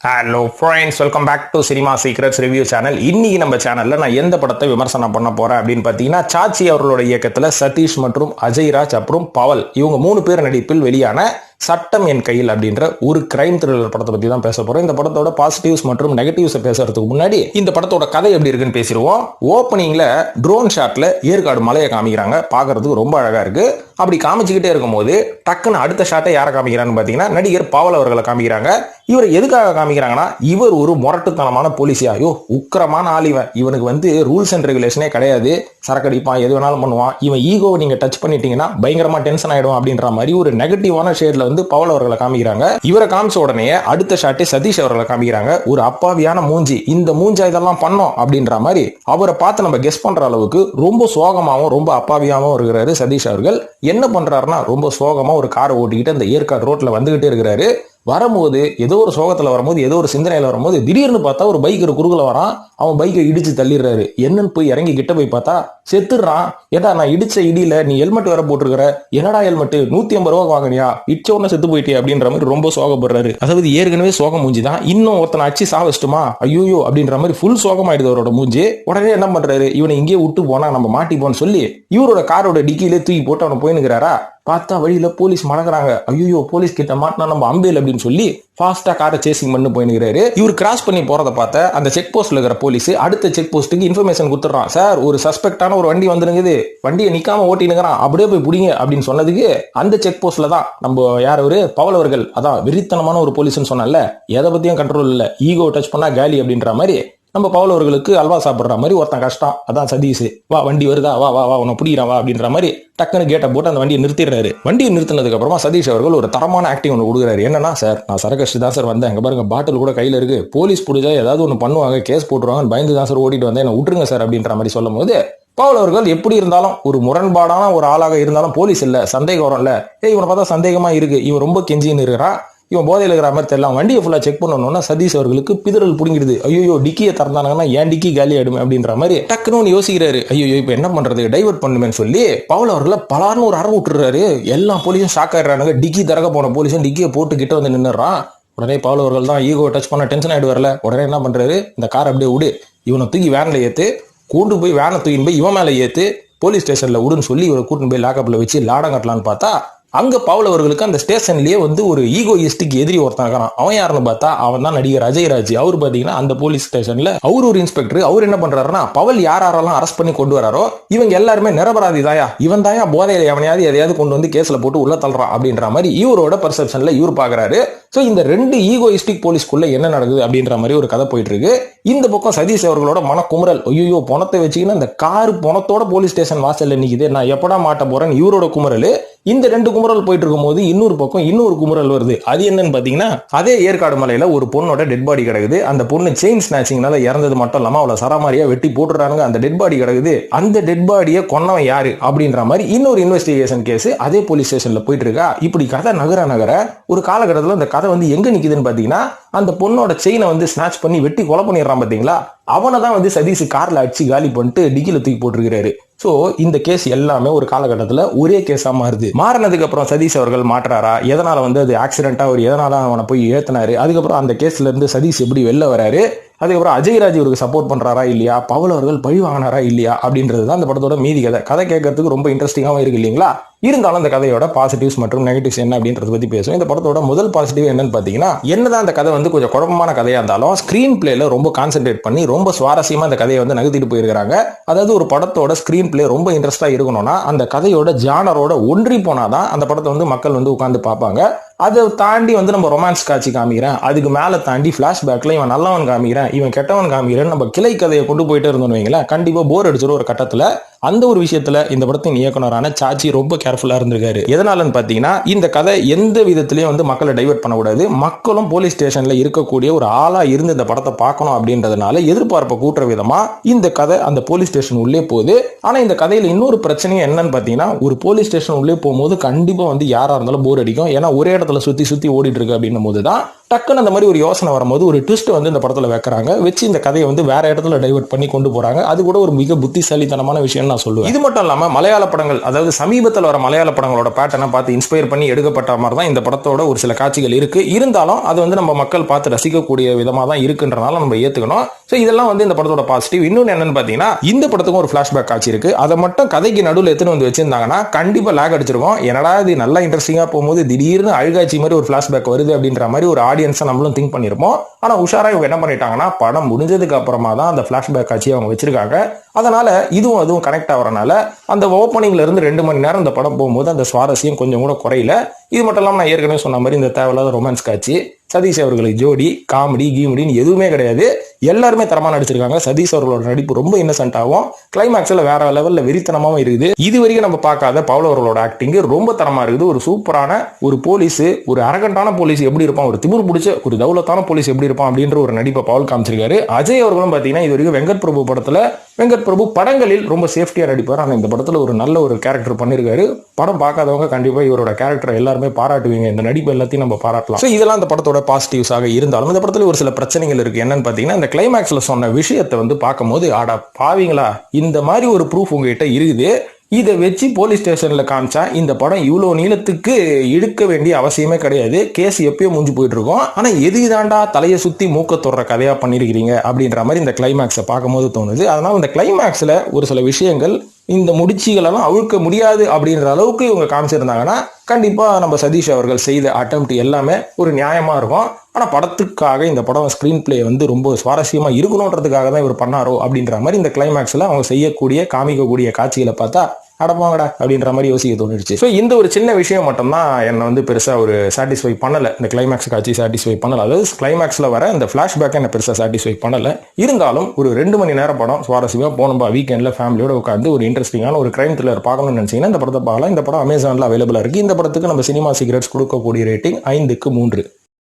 Hello friends welcome back to cinema secrets review channel இன்னைக்கு நம்ம சேனலில் நான் எந்த படத்தை விமர்சனம் பண்ண போறேன் அப்படின்னு பார்த்தீங்கன்னா சாச்சி அவர்களோட இயக்கத்தில் சதீஷ் மற்றும் அஜய்ராஜ் அப்புறம் பவல். இவங்க மூணு பேர் நடிப்பில் வெளியான சட்டம் என் கையில் அப்படின்ற ஒரு கிரைம் த்ரில்லர் படத்தை பத்தி தான் பேச போறோம். இந்த படத்தோட பாசிட்டிவ்ஸ் மற்றும் நெகட்டிவ்ஸ் பேசுறதுக்கு முன்னாடி இந்த படத்தோட கதை எப்படி இருக்குன்னு பேசிடுவோம். ஓப்பனிங்ல ட்ரோன் ஷாட்ல ஏற்காடு மலையை காமிக்கிறாங்க. பார்க்கறதுக்கு ரொம்ப அழகா இருக்கு. அப்படி காமிச்சுக்கிட்டே இருக்கும்போது டக்குன்னு அடுத்த ஷாட்டை யாரை காமிக்கிறான்னு பார்த்தீங்கன்னா நடிகர் பாவல் அவர்களை காமிக்கிறாங்க. இவர் எதுக்காக காமிக்கிறாங்கன்னா இவர் ஒரு முரட்டுத்தனமான போலீஸியா. ஐயோ உக்கிரமான ஆள் இவன். இவனுக்கு வந்து ரூல்ஸ் அண்ட் ரெகுலேஷனே கிடையாது. சரக்கடிப்பான் எது வேணாலும் பண்ணுவான். இவன் ஈகோவை நீங்க டச் பண்ணிட்டீங்கன்னா பயங்கரமா டென்ஷன் ஆயிடும் அப்படின்ற மாதிரி ஒரு நெகட்டிவான ஷேட்ல வந்து பவல் அவர்களை காமிக்கிறாங்க. இவரை காமிச்ச உடனே அடுத்த ஷாட்டே சதீஷ் அவர்களை காமிக்கிறாங்க. ஒரு அப்பாவியான மூஞ்சி. இந்த மூஞ்சா இதெல்லாம் பண்ணோம் அப்படின்ற மாதிரி அவரை பார்த்து நம்ம கெஸ் பண்ற அளவுக்கு ரொம்ப சோகமாவும் ரொம்ப அப்பாவியாவும் இருக்கிறாரு சதீஷ் அவர்கள். என்ன பண்றாருன்னா ரொம்ப சோகமா ஒரு காரை ஓட்டிக்கிட்டு அந்த ஏற்காடு ரோட்ல வந்துகிட்டே இருக்கிறாரு. வரும்போது ஏதோ ஒரு சோகத்தில் வரும்போது ஏதோ ஒரு சிந்தனையில் வரும்போது திடீர்னு பார்த்தா ஒரு பைக்கர் குறுகுல வரான். அவன் பைக்கை இடிச்சு தள்ளிடுறாரு. என்னன்னு போய் இறங்கி கிட்ட போய் பார்த்தா செத்துடுறான். ஏடா நான் இடிச்ச இடியில நீ ஹெல்மெட் வேற போட்டிருக்கிற. என்னடா ஹெல்மெட் நூத்தி ஐம்பது ரூபா வாங்கினியா? இச்ச உடனே செத்து போயிட்டே அப்படின்ற மாதிரி ரொம்ப சோகப்படுறாரு. அதாவது ஏற்கனவே சோகம் மூஞ்சி தான் இன்னும் ஒருத்தனை அச்சு சாவச்சுட்டுமா? ஐயோயோ அப்படின்ற மாதிரி ஃபுல் சோகமாயிடுது அவரோட மூஞ்சி. உடனே என்ன பண்றாரு? இவனை இங்கேயே விட்டு போனா நம்ம மாட்டிப்போன்னு சொல்லி இவரோட காரோட டிக்கிலே தூக்கி போட்டு அவனை போயினுக்கிறாரா பார்த்தா வழியில் போலீஸ் மணங்குறாங்க ஐயோ போலீஸ் கிட்ட மாட்டினா நம்ம அம்பேல் அப்படின்னு சொல்லி ஃபாஸ்ட்டாக காரை சேசிங் பண்ணி போயினுக்கிறாரு இவர் கிராஸ் பண்ணி போகிறத பார்த்த அந்த செக் போஸ்ட்டில் இருக்கிற போலீஸ் அடுத்த செக் போஸ்ட்டுக்கு இன்ஃபர்மேஷன் கொடுத்துட்றான். சார் ஒரு சஸ்பெக்டான ஒரு வண்டி வந்துருங்குது. வண்டியை நிற்காம ஓட்டினுங்கிறான் அப்படியே போய் பிடிங்க அப்படின்னு சொன்னதுக்கு அந்த செக் போஸ்ட்டில் தான் நம்ம யார் ஒரு பவலவர்கள் அதான் வெறித்தனமான ஒரு போலீஸ்னு சொன்னால எதை பற்றியும் கண்ட்ரோல் இல்லை. ஈகோ டச் பண்ணால் காலி அப்படின்ற மாதிரி நம்ம பவுல் அவர்களுக்கு அல்வா சாப்பிட்ற மாதிரி ஒருத்தன் கஷ்டம். அதான் சதீஷ். வா வண்டி வருதா? வா வா வா உன்னை பிடிக்கிறான் வா அப்படின்ற மாதிரி டக்குன்னு கேட்டை போட்டு அந்த வண்டியை நிறுத்திடுறாரு. வண்டியை நிறுத்தினதுக்கு அப்புறமா சதீஷ் அவர்கள் ஒரு தரமான ஆக்டிங் ஒன்று கொடுக்குறாரு. என்னன்னா சார் நான் சரகஷ்டு தான் சார் வந்தேன். அங்கே பாருங்க பாட்டில் கூட கையில இருக்கு. போலீஸ் பிடிச்சா ஏதாவது ஒன்று பண்ணுவாங்க. கேஸ் போட்டுருவாங்க. பயந்து தான் சார் ஓடிட்டு வந்தேன். என்ன விட்டுருங்க சார் அப்படின்ற மாதிரி சொல்லும் போது பவுல் அவர்கள் எப்படி இருந்தாலும் ஒரு முரண்பாடான ஒரு ஆளாக இருந்தாலும் போலீஸ் இல்லை சந்தேகம் வரும்ல. ஏய் இவனை பார்த்தா சந்தேகமா இருக்கு. இவன் ரொம்ப கெஞ்சின்னு இருக்கிறான். இவன் போதையில் இருக்கிற மாதிரி தெரியலாம் வண்டியை ஃபுல்லாக செக் பண்ணணும்னா சதீஷ் அவர்களுக்கு பிதறல் பிடிங்கிடுது. ஐயோ டிக்கியை திறந்தாங்கன்னா ஏன் டிக்கி காலி ஆயிடுமே அப்படின்ற மாதிரி டக்குன்னு யோசிக்கிறாரு. ஐயோ இப்போ என்ன பண்ணுறது டைவர்ட் பண்ணுமேன்னு சொல்லி பவுல் அவர்களை பலார்னு ஒரு அற விட்டுறாரு எல்லா போலீஸும் ஷாக் ஆயிடுறாங்க டிக்கி திறக்க போன போலீஸும் டிக்கியை போட்டு கிட்ட வந்து நின்றுறான் உடனே பவுல் அவர்கள் தான் ஈகோ டச் பண்ண டென்ஷன் ஆயிடு வரல உடனே என்ன பண்ணுறாரு இந்த கார் அப்படியே விடு. இவனை தூக்கி வேனில் ஏற்று கூண்டு போய் வேனை தூக்கின்னு போய் இவன் மேலே ஏற்று போலீஸ் ஸ்டேஷனில் விடுன்னு சொல்லி இவரை கூட்டின்னு போய் லாக்கப்ல வச்சு லாடம் கட்டலான்னு பார்த்தா அங்கே பவுல் அவர்களுக்கு அந்த ஸ்டேஷன்லேயே வந்து ஒரு ஈகோயிஸ்டிக் எதிரி ஒருத்தன் இருக்கிறான் அவன் யாருன்னு பார்த்தா அவன் தான் நடிகர் அஜய்ராஜ் அவர் பார்த்தீங்கன்னா அந்த போலீஸ் ஸ்டேஷன்ல அவர் ஒரு இன்ஸ்பெக்டர். அவர் என்ன பண்றாருன்னா பவல் யார் யாரெல்லாம் அரெஸ்ட் பண்ணி கொண்டு வராரோ இவங்க எல்லாருமே நிரபராதி தாயா. இவன் தாயா போதையில எவனையாவது எதையாவது கொண்டு வந்து கேஸ்ல போட்டு உள்ள தள்ளுறான் அப்படின்ற மாதிரி இவரோட பர்செப்ஷன்ல இவர் பாக்குறாரு. ஸோ இந்த ரெண்டு ஈகோயிஸ்டிக் போலீஸ்க்குள்ள என்ன நடக்குது அப்படின்ற மாதிரி ஒரு கதை போயிட்டு இருக்கு இந்த பக்கம் சதீஷ் அவர்களோட மனக்குமுறல். ஐயோ பணத்தை வச்சுக்கின்னு அந்த கார் பணத்தோட போலீஸ் ஸ்டேஷன் வாசல்ல நிற்கிது நான் எப்படா மாட்ட போறேன் இவரோட குமரல் இந்த ரெண்டு குமுறல் போயிட்டு இருக்கும் போது இன்னொரு பக்கம் இன்னொரு குமுறல் வருது. அது என்னன்னு பாத்தீங்கன்னா அதே ஏற்காடு மலையில ஒரு பொண்ணோட டெட் பாடி கிடக்குது. அந்த பொண்ணு செயின் ஸ்நாச்சிங்னால இறந்தது மட்டும் இல்லாம அவளை சராமாரியா வெட்டி போட்டுறாங்க அந்த டெட் பாடி கிடக்குது. அந்த டெட் பாடியை கொன்னவன் யாரு? அப்படின்ற மாதிரி இன்னொரு இன்வெஸ்டிகேஷன் கேஸ் அதே போலீஸ் ஸ்டேஷன்ல போயிட்டு இருக்கா இப்படி கதை நகர நகர ஒரு காலகட்டத்தில் அந்த கதை வந்து எங்க நிக்குதுன்னு பாத்தீங்கன்னா அந்த பொண்ணோட செயினை வந்து ஸ்நாச் பண்ணி வெட்டி கொலை பண்ணிடுறான் பாத்தீங்களா அவனை தான் வந்து சதீஷ் கார்ல அடிச்சு காலி பண்ணிட்டு டிக்கில தூக்கி போட்டிருக்கிறாரு. ஸோ இந்த கேஸ் எல்லாமே ஒரு காலகட்டத்தில் ஒரே கேஸாக மாறுது. மாறினதுக்கு அப்புறம் சதீஷ் அவர்கள் மாற்றாரா? எதனால் வந்து அது ஆக்சிடென்ட்டாக அவர் எதனால் அவனை போய் ஏற்றினாரு அதுக்கப்புறம் அந்த கேஸ்லேருந்து சதீஷ் எப்படி வெளில வராரு? அதுக்கப்புறம் அஜய்ராஜ் இவருக்கு சப்போர்ட் பண்ணுறாரா இல்லையா? பவல் அவர்கள் பழி வாங்கினாரா இல்லையா? அப்படின்றது தான் அந்த படத்தோட மீதி கதை. கதை கேட்கறதுக்கு ரொம்ப இன்ட்ரெஸ்டிங்காகவும் இருக்கு இல்லைங்களா? இருந்தாலும் அந்த கதையோட பாசிட்டிவ்ஸ் மற்றும் நெகட்டிவ்ஸ் என்ன அப்படின்றத பற்றி பேசுவோம். இந்த படத்தோட முதல் பாசிட்டிவ் என்னன்னு பார்த்தீங்கன்னா என்னதான் அந்த கதை வந்து கொஞ்சம் குழப்பமான கதையாக இருந்தாலும் ஸ்க்ரீன் பிளேல ரொம்ப கான்சென்ட்ரேட் பண்ணி ரொம்ப சுவாரஸ்யமாக அந்த கதையை வந்து நகர்த்திட்டு போயிருக்காங்க அதாவது ஒரு படத்தோட ஸ்க்ரீன் பிளே ரொம்ப இன்ட்ரெஸ்டாக இருக்கணும்னா அந்த கதையோட ஜானரோட ஒன்றி போனாதான் அந்த படத்தை வந்து மக்கள் வந்து உட்காந்து பார்ப்பாங்க. அதை தாண்டி வந்து நம்ம ரொமான்ஸ் காட்சி காமிக்கிறேன். அதுக்கு மேலே தாண்டி ஃப்ளாஷ்பேக்கில் இவன் நல்லவன் காமிக்கிறேன். இவன் கெட்டவன் காமிக்கிறேன் நம்ம கிளை கதையை கொண்டு போயிட்டே இருந்தோம்னு வைங்களேன். கண்டிப்பாக போர் அடிச்சிடும் ஒரு கட்டத்தில். அந்த ஒரு விஷயத்துல இந்த படத்தின் இயக்குனரான சாச்சி ரொம்ப கேர்ஃபுல்லா இருந்திருக்காரு. எதனாலன்னு பாத்தீங்கன்னா இந்த கதை எந்த விதத்திலயும் வந்து மக்களை டைவர்ட் பண்ணக்கூடாது. மக்களும் போலீஸ் ஸ்டேஷன்ல இருக்கக்கூடிய ஒரு ஆளா இருந்து இந்த படத்தை பார்க்கணும் அப்படின்றதுனால எதிர்பார்ப்பை கூட்டுற விதமா இந்த கதை அந்த போலீஸ் ஸ்டேஷன் உள்ளே போகுது. ஆனா இந்த கதையில இன்னொரு பிரச்சனையும் என்னன்னு பாத்தீங்கன்னா ஒரு போலீஸ் ஸ்டேஷன் உள்ளே போகும்போது கண்டிப்பா வந்து யாரா இருந்தாலும் போர் அடிக்கும். ஏன்னா ஒரே இடத்துல சுத்தி சுத்தி ஓடிட்டு இருக்கு அப்படின்னும் போது தான் டக்குன்னு அந்த மாதிரி ஒரு யோசனை வரும்போது ஒரு ட்விஸ்ட் வந்து இந்த படத்தில் வைக்கிறாங்க. வச்சு இந்த கதையை வந்து வேற இடத்துல டைவர்ட் பண்ணி கொண்டு போறாங்க. அது கூட ஒரு மிக புத்திசாலித்தனமான விஷயம் நான் சொல்லுவேன். இது மட்டும் இல்லாமல் மலையாள படங்கள் அதாவது சமீபத்தில் வர மலையாள படங்களோட பேட்டர்னை பார்த்து இன்ஸ்பயர் பண்ணி எடுக்கப்பட்ட மாதிரி தான் இந்த படத்தோட ஒரு சில காட்சிகள் இருக்கு. இருந்தாலும் அது வந்து நம்ம மக்கள் பார்த்து ரசிக்கக்கூடிய விதமாக தான் இருக்குன்றனால நம்ம ஏத்துக்கணும். ஸோ இதெல்லாம் வந்து இந்த படத்தோட பாசிட்டிவ் இன்னொன்று என்னன்னு பார்த்தீங்கன்னா இந்த படத்துக்கும் ஒரு ஃபிளாஷ்பேக் காட்சி இருக்கு. அதை மட்டும் கதைக்கு நடுவில் எடுத்துன்னு வந்து வச்சிருந்தாங்கன்னா கண்டிப்பாக லேக் அடிச்சிருக்கும் என்னடா இது நல்லா இன்ட்ரெஸ்டிங்காக போகும்போது திடீர்னு அழுகாட்சி மாதிரி ஒரு ஃபிளாஷ்பேக் வருது அப்படின்ற மாதிரி ஒரு ஆடியன்ஸை நம்மளும் திங்க் பண்ணிருப்போம். ஆனால் உஷாரா இவங்க என்ன பண்ணிட்டாங்கன்னா படம் முடிஞ்சதுக்கு அப்புறமா தான் அந்த ஃப்ளாஷ்பேக் காட்சியை அவங்க வச்சிருக்காங்க. அதனால இதுவும் அதுவும் கனெக்ட் ஆகிறனால அந்த ஓப்பனிங்ல இருந்து ரெண்டு மணி நேரம் இந்த படம் போகும்போது அந்த சுவாரஸ்யம் கொஞ்சம் கூட குறையல. இது மட்டும் இல்லாமல் நான் ஏற்கனவே சொன்ன மாதிரி இந்த தேவையில்லாத ரொமான்ஸ் காட்சி சதீஷ் அவர்களுக்கு ஜோடி காமெடி கீமெடின்னு எதுவுமே கிடையாது. எல்லாருமே தரமாக நடிச்சிருக்காங்க. சதீஷ் அவர்களோட நடிப்பு ரொம்ப இன்னசென்ட்டாகவும் கிளைமேக்ஸில் வேற லெவலில் வெறித்தனமாகவும் இருக்குது. இது வரைக்கும் நம்ம பார்க்காத பவுல் அவர்களோட ஆக்டிங் ரொம்ப தரமாக இருக்குது. ஒரு சூப்பரான ஒரு போலீஸ் ஒரு அரகண்டான போலீஸ் எப்படி இருப்பான் ஒரு திமிர் பிடிச்ச ஒரு தௌலத்தான போலீஸ் எப்படி இருப்பான் அப்படின்ற ஒரு நடிப்பை பவுல் காமிச்சிருக்காரு. அஜய் அவர்களும் பார்த்தீங்கன்னா இது வரைக்கும் வெங்கட் பிரபு படத்தில் வெங்கட் பிரபு படங்களில் ரொம்ப சேஃப்டியாக நடிப்பார். ஆனால் இந்த படத்தில் ஒரு நல்ல ஒரு கேரக்டர் பண்ணியிருக்காரு படம் பார்க்காதவங்க கண்டிப்பாக இவரோட கேரக்டர் எல்லாருமே பாராட்டுவீங்க. இந்த நடிப்பு எல்லாத்தையும் நம்ம பாராட்டலாம். ஸோ இதெல்லாம் அந்த படத்தோட பாசிட்டிவ்ஸாக இருந்தாலும் இந்த படத்தில் ஒரு சில பிரச்சனைகள் இருக்குது என்னன்னு பார்த்தீங்கன்னா இந்த கிளைமேக்ஸில் சொன்ன விஷயத்தை வந்து பார்க்கும்போது ஆடா பாவீங்களா? இந்த மாதிரி ஒரு ப்ரூஃப் உங்ககிட்ட இருக்குது. இதை வச்சு போலீஸ் ஸ்டேஷனில் காமிச்சா இந்த படம் இவ்வளோ நீளத்துக்கு இழுக்க வேண்டிய அவசியமே கிடையாது. கேஸ் எப்பயோ முடிஞ்சு போயிட்டு இருக்கோம் ஆனால் எது தாண்டா தலையை சுற்றி மூக்க தொடுற கதையாக பண்ணியிருக்கிறீங்க? அப்படின்ற மாதிரி இந்த கிளைமேக்ஸை பார்க்கும்போது தோணுது. அதனால் இந்த கிளைமேக்ஸில் ஒரு சில விஷயங்கள் இந்த முடிச்சுகளெல்லாம் அவிழ்க்க முடியாது அப்படின்ற அளவுக்கு இவங்க காமிச்சிருந்தாங்கன்னா கண்டிப்பாக நம்ம சதீஷ் அவர்கள் செய்த அட்டம்ப்ட் எல்லாமே ஒரு நியாயமாக இருக்கும். ஆனால் படத்துக்காக இந்த படம் ஸ்க்ரீன் பிளே வந்து ரொம்ப சுவாரஸ்யமாக இருக்கணுன்றதுக்காக தான் இவர் பண்ணாரோ அப்படின்ற மாதிரி இந்த கிளைமேக்ஸில் அவங்க செய்யக்கூடிய காமிக்கக்கூடிய காட்சிகளை பார்த்தா அடப்பாங்கடா அப்படின்ற மாதிரி யோசிக்க தோணிடுச்சு. ஸோ இந்த ஒரு சின்ன விஷயம் மட்டும்தான் என்னை வந்து பெருசாக ஒரு சாட்டிஸ்ஃபை பண்ணல. இந்த கிளைமேக்ஸ் காட்சி சாட்டிஸ்ஃபை பண்ணல. அதாவது கிளைமேக்ஸில் வர அந்த ஃபிளாஷ்பேக் என்ன பெருசாக சாட்டிஸ்ஃபை பண்ணலை. இருந்தாலும் ஒரு ரெண்டு மணி நேரம் படம் சுவாரஸ்யமாக போனோம்பா வீக்கெண்டில் ஃபேமிலியோட உட்காந்து ஒரு இன்ட்ரெஸ்டிங்கான ஒரு கிரைம் த்ரில்லர் பார்க்கணும்னு நினச்சிங்கன்னா இந்த படத்தை பார்க்கலாம். இந்த படம் அமேசானில் அவைலபிளாக இருக்குது இந்த படத்துக்கு நம்ம சினிமா சீக்ரெட்ஸ் கொடுக்கக்கூடிய ரேட்டிங் ஐந்துக்கு மூன்று.